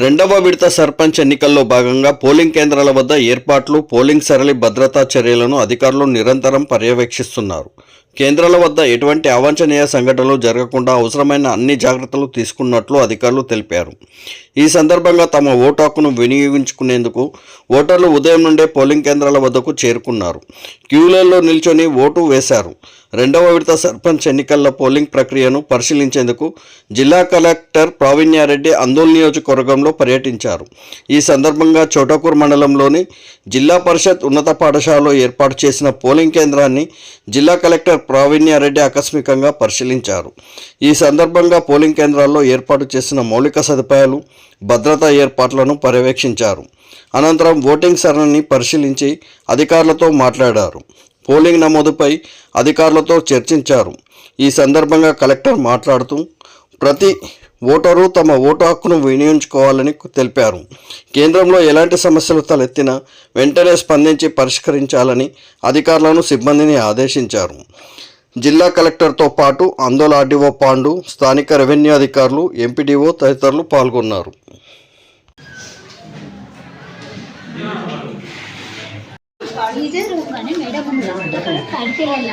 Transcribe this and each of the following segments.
రెండవ విడత సర్పంచ్ ఎన్నికల్లో భాగంగా పోలింగ్ కేంద్రాల వద్ద ఏర్పాట్లు పోలింగ్ సరళి భద్రతా చర్యలను అధికారులు నిరంతరం పర్యవేక్షిస్తున్నారు. కేంద్రాల వద్ద ఎటువంటి అవాంఛనీయ సంఘటనలు జరగకుండా అవసరమైన అన్ని జాగ్రత్తలు తీసుకున్నట్లు అధికారులు తెలిపారు. ఈ సందర్భంగా తమ ఓటు హక్కును వినియోగించుకునేందుకు ఓటర్లు ఉదయం నుండే పోలింగ్ కేంద్రాల వద్దకు చేరుకున్నారు. క్యూలలో నిల్చొని ఓటు వేశారు. రెండవ విడత సర్పంచ్ ఎన్నికల పోలింగ్ ప్రక్రియను పరిశీలించేందుకు జిల్లా కలెక్టర్ ప్రావీణ్యారెడ్డి అందోల్ నియోజకవర్గంలో పర్యటించారు. ఈ సందర్భంగా చోటకూర్ మండలంలోని జిల్లా పరిషత్ ఉన్నత పాఠశాలలో ఏర్పాటు చేసిన పోలింగ్ కేంద్రాన్ని జిల్లా కలెక్టర్ ప్రావీణ్యారెడ్డి ఆకస్మికంగా పరిశీలించారు. ఈ సందర్భంగా పోలింగ్ కేంద్రాల్లో ఏర్పాటు చేసిన మౌలిక సదుపాయాలు భద్రతా ఏర్పాట్లను పర్యవేక్షించారు. అనంతరం ఓటింగ్ సరళిని పరిశీలించి అధికారులతో మాట్లాడారు. పోలింగ్ నమోదుపై అధికారులతో చర్చించారు. ఈ సందర్భంగా కలెక్టర్ మాట్లాడుతూ ప్రతి ఓటరు తమ ఓటు హక్కును వినియోగించుకోవాలని తెలిపారు. కేంద్రంలో ఎలాంటి సమస్యలు తలెత్తినా వెంటనే స్పందించి పరిష్కరించాలని అధికారులను సిబ్బందిని ఆదేశించారు. జిల్లా కలెక్టర్తో పాటు ఆందోళ ఆర్డీఓ పాండు స్థానిక రెవెన్యూ అధికారులు ఎంపీడీఓ తదితరులు పాల్గొన్నారు. ಇದೇ ರೂಮ್ ಖಾನೆ ಮೇಡಮ್ ಕಾಣ್ತಿರಲಿಲ್ಲ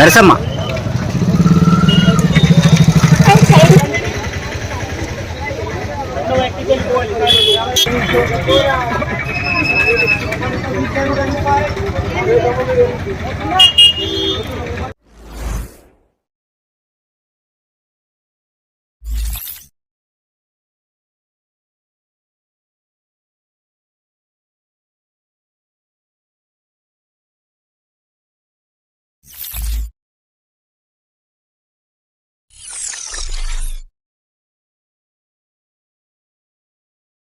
నరసమ్మ